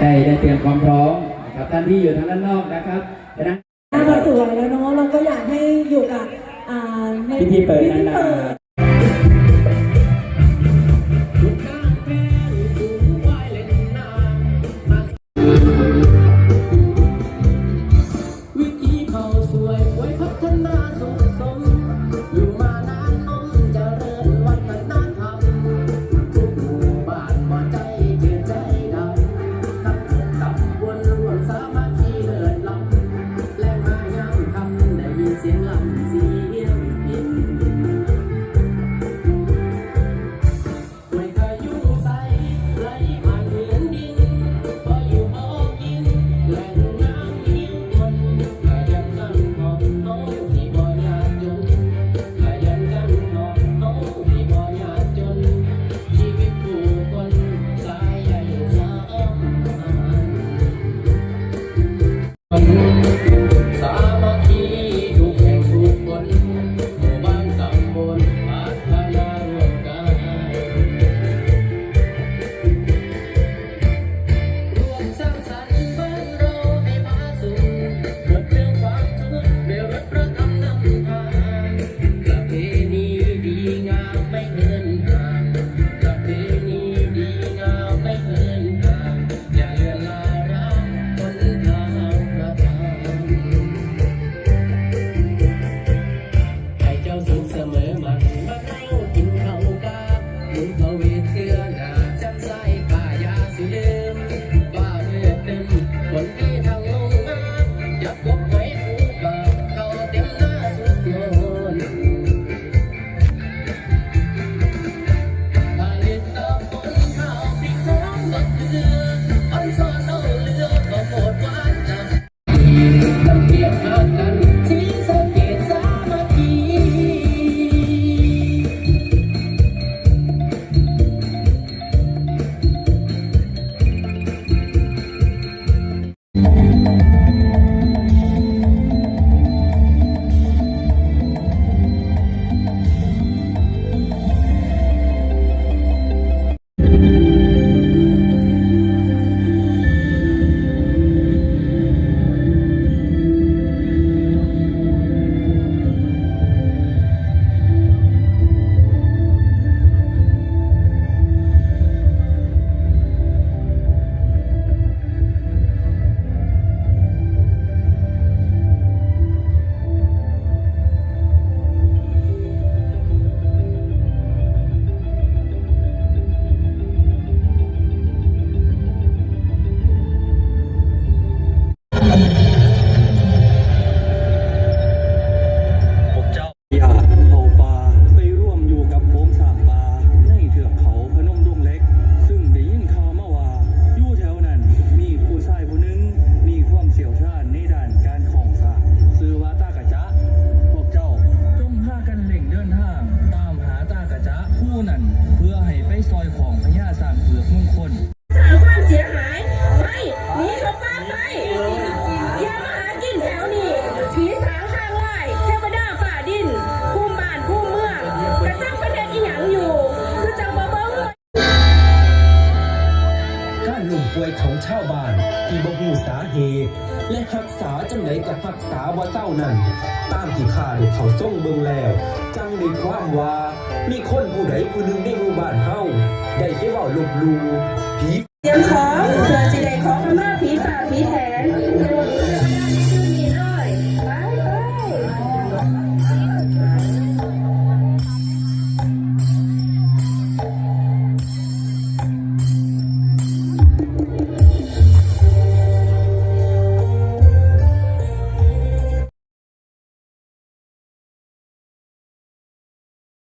ได้ได้เตรียมความพร้อมนะครับท่านที่อยู่ทางด้านนอกนะครับดังนั้นหน้าเราสวยแล้วเนาะเราก็อยากให้อยู่กับอ่าในพิธีเปิดนานพิ ให้ไปซอยของพญาสร้างเผือกมงคลสร้างความเสียหายไปหนีเข้าป่าไปอย่ามาหากินแถวนี้ผีสางข้างไร่เทวดาฝ่าดินภูมิบ้านภูมิเมืองกระจังประเด็นอีหยังอยู่คือจังบ่เบิ่งการลุ่มป่วยของชาวบ้านที่บ่ฮู้สาเหตุและรักษาจังไหนกับรักษาว่าเศร้านั้นตามที่ข้าได้เขาส่งเบิ่งแล้ว จังได้ความว่า มีคนผู้ใดผู้หนึ่งได้มู่บ้านเฮาได้ไปเว่าลบลูผี เตรียมของเพื่อสิได้ของพม่าผีป่าผีแทน